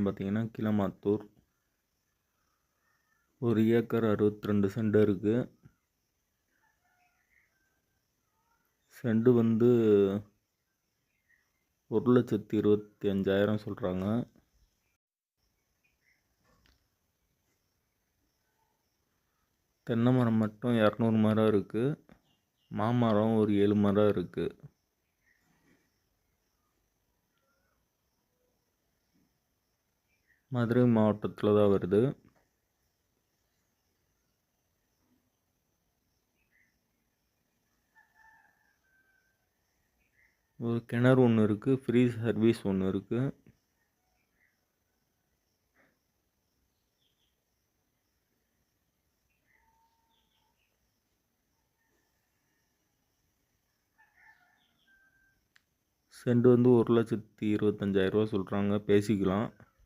பார்த்தீங்கன்னா கிளமாத்தூர் ஒரு ஏக்கர் அறுபத்தி ரெண்டு சென்ட் இருக்குது செண்டு வந்து ஒரு லட்சத்தி இருபத்தி அஞ்சாயிரம் சொல்கிறாங்க தென்னை மரம் மட்டும் இரநூறு மரம் இருக்குது மாமரம் ஒரு ஏழு மரம் இருக்குது மதுரை மாவட்டத்தில் தான் வருது. ஒரு கிணறு ஒன்று இருக்குது ஃப்ரீ சர்வீஸ் ஒன்று இருக்குது செண்டு வந்து ஒரு லட்சத்தி இருபத்தஞ்சாயிரரூவா சொல்கிறாங்க பேசிக்கலாம்.